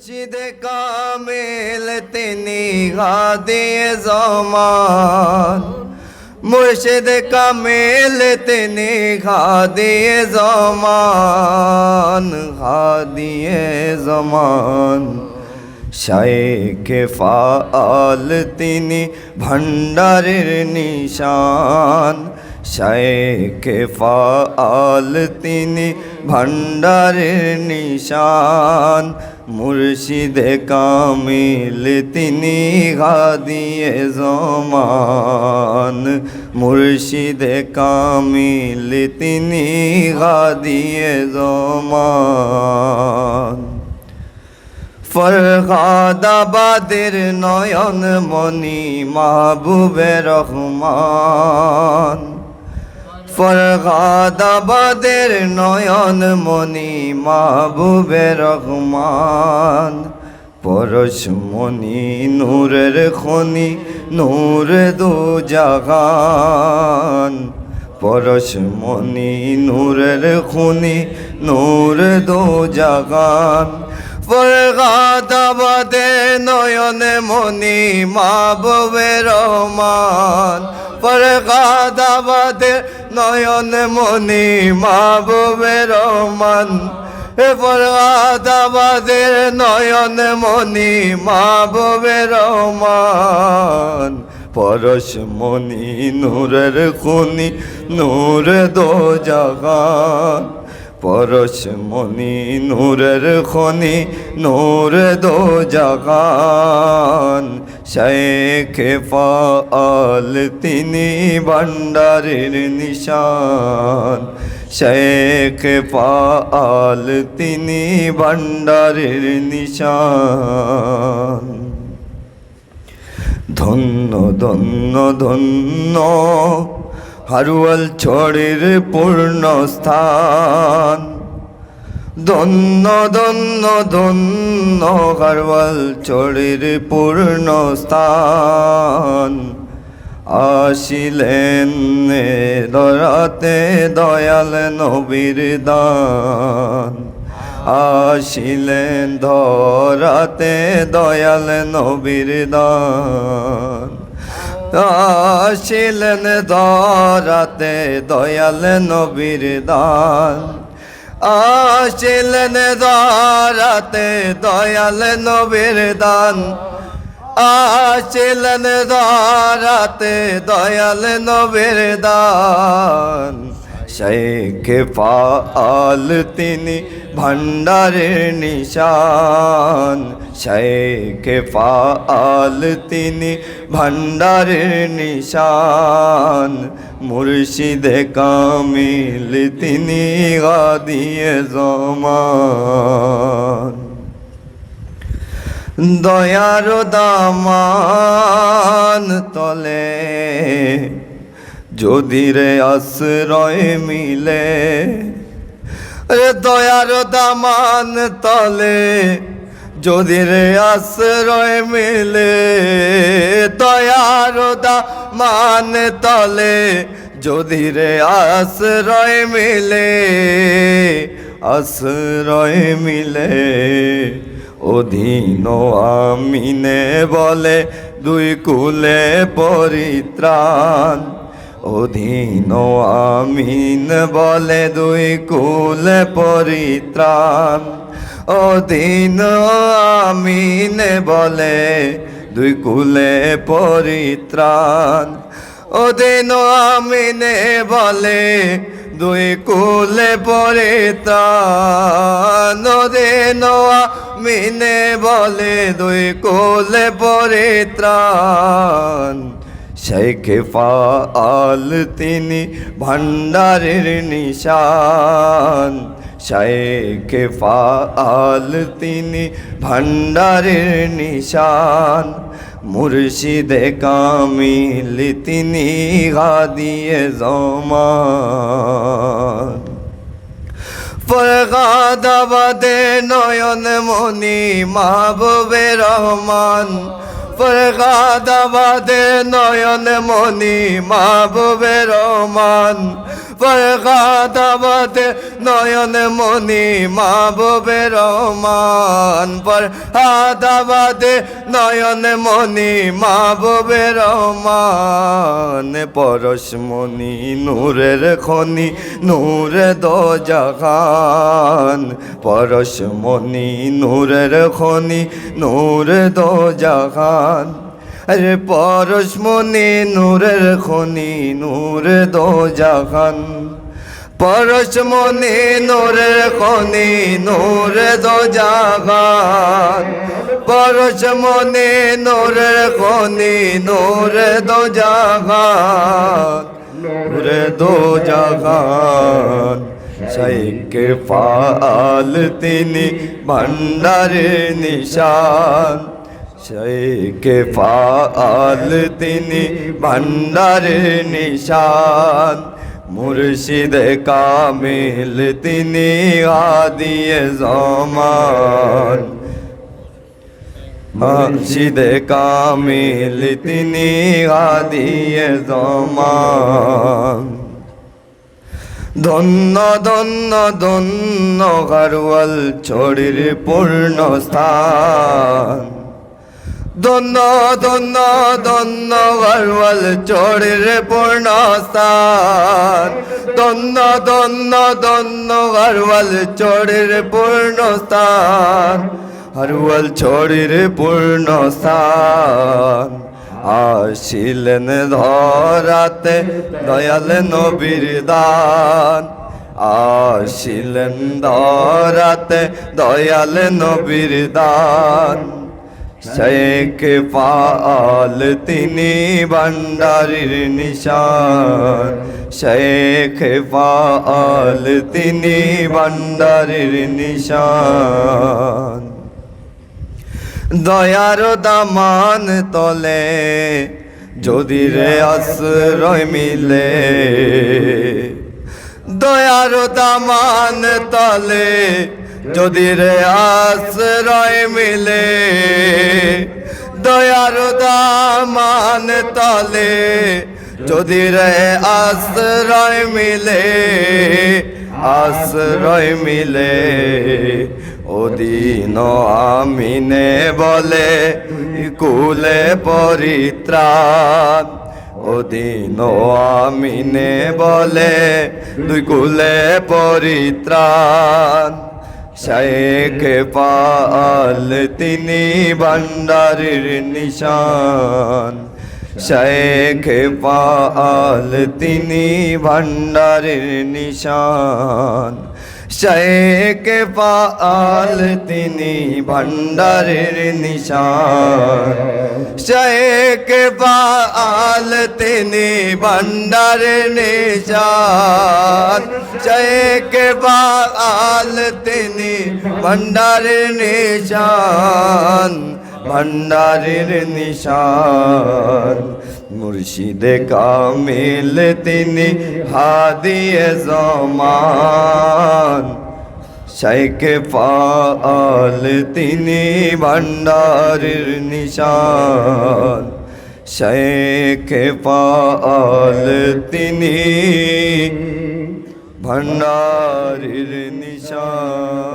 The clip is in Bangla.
মুর্শিদ কামেল তিনি গাদে জমান। মুর্শিদ কামেল তিনি গাদে জমান গাদিয়ে জমান। শায়েখে ফাল তিনি ভণ্ডারের নিশান। শায়েখে ফাল তিনি ভণ্ডারের নিশান। মুর্শিদে কামিল, তিনি গাদিয়ে জমান। মুর্শিদে কামিল, তিনি গাদিয়ে জমান। ফরগাদাবাদের নয়ন মনি মাহবুবে রহমান। ফরগাদাবাদের নয়ন মনি মাহবুবে রহমান। পরশমণি নূরের খনি, নূর দু জাগান। পরশমণি নূরের খুনি, নূর দো জাগান। ফরগাদাবাদে নয়নে মনি মাহবুবে রহমান। ফরগাদাবাদে নয়নে মনি মাহবুবে রহমান। এ ফরগাদাবাদের নয়ন মনি মাহবুবে রহমান। পরশ মনি নূরের খুনি, নূর দো জাগান পরশ মনি নূরের খনি, নূর দো জাগান শেখ ফাল তিনি ভান্ডারের নিশান। শেখ ফাল তিনি ভান্ডারের নিশান। ধন্য ধন্য ধন্য, হারুয়াল ছড়ের পূর্ণ স্থান। ধন্য ধন্য ধন্য হারওয়াল চড়ের পূর্ণ স্থান আসিলেন দরাতে দয়াল নবীর দান। আসিলেন ধরাতে দয়াল নবীর দান। আসিলেন ধরাতে দয়াল নবীর দান। আসিলেন দরাতে দয়াল নবীর দান। আসিলেন দরাতে দয়াল নবীর দান। শেখ পাল তিনি ভণ্ডারের নিশান। শেখ ফাল তিনি ভণ্ডারের নিশান। মুর্শিদে কামিল তিনি গাদিয়ে জমান। দয়ার দামান তলে যদি রে আশ্রয় মিলে দয়ার দামান তলে যদি রে আশ্রয় মিলে, দয়ার দামান তলে, যদি রে আশ্রয় মিলে আশ্রয় মিলে, অধীন আমিনে বলে দুই কুলে পরিত্রাণ। অধীন আমিন বলে দুই কুলে পরিত্রাণ। অধীন আমিন বলে, দুই কুলে পরিত্রাণ। অধীন আমিনে বলে, দুই কুলে পরিত্রাণ। অধীন আমিনে বলে, দুই কুলে পরিত্রাণ। শেখ ফাল তিনি ভণ্ডারের নিশান। শেখ ফাল তিনি ভণ্ডারের নিশান। মুর্শিদে কামিল তিনি গাদিয়ে জমান। ফরগাদাবাদে নয়ন মনি মাহবুবে রহমান। ফরগাদাবাদে নয়ন মনি মাহবুবে রহমান। পরগাদাবাতে নয়ন মনি মাহবুবে রহমান, পর হাদাবাদে নয়ন মনি মাহবুবে রহমান, পরশ মনি নূরের খনি, নূরে দো জাহান পরশ মনি নূরের খনি, নূরে দো আরে পরশ মনি নূরের খনি, নূরে দো পরশ মনি নূরের খনি নূরে দো জাহান পরশ মনি নূরের খনি নূরে দো জাহান নূরে দো জাহান শাইকে ফাল তিনি ভান্ডারে নিশান। শাইকে ফাল তিনি ভান্ডারে নিশান। মুর্শিদ কামিল, তিনি আদিয়ে জমান। মুর্শিদ কামিল, তিনি আদিয়ে জমান। ধন্য ধন্য ধন্য, গারওয়াল, ছড়ির পূর্ণ স্থান। ধন্য ধন্য ধন্য গারওয়াল ছড়ির পূর্ণ স্থান ধন্য ধন্য ধন্য গারওয়াল ছড়ির পূর্ণ স্থান হরওয়াল ছড়ির পূর্ণ স্থান আসিলেন ধরাতে দয়াল নবীর দান। আসিলেন ধরাতে দয়াল নবীর দান। শেখ পাল তিনি ভান্ডারির নিশান শেখ পাল তিনি ভান্ডারির নিশান দয়ার দামান তলে যদি রে আশ্রয় মিলে দয়ার দামান তলে যদি রে আশ্রয় মিলে, দয়ার দামান তলে, যদি রে আশ্রয় মিলে আশ্রয় মিলে, ওদিন আমিনে বলে, কুলে পরিত্রাণ। ওদিন আমিনে বলে, দুই কুলে পরিত্রাণ। শেখ পাল তিনি ভান্ডারির নিশান। শেখ পাল তিনি ভান্ডারির নিশান। শেখ পাল তিনি ভান্ডারের নিশান শেখ পাল তিনি ভান্ডারের নিশান শেখ পাল তিনি ভান্ডারের নিশান ভান্ডারের নিশান মুর্শিদে কামিল তিনি হাদিয়ে জমান। শেখ পাল তিনি ভান্ডারের নিশান। শেখ পাল তিনি ভান্ডারের নিশান।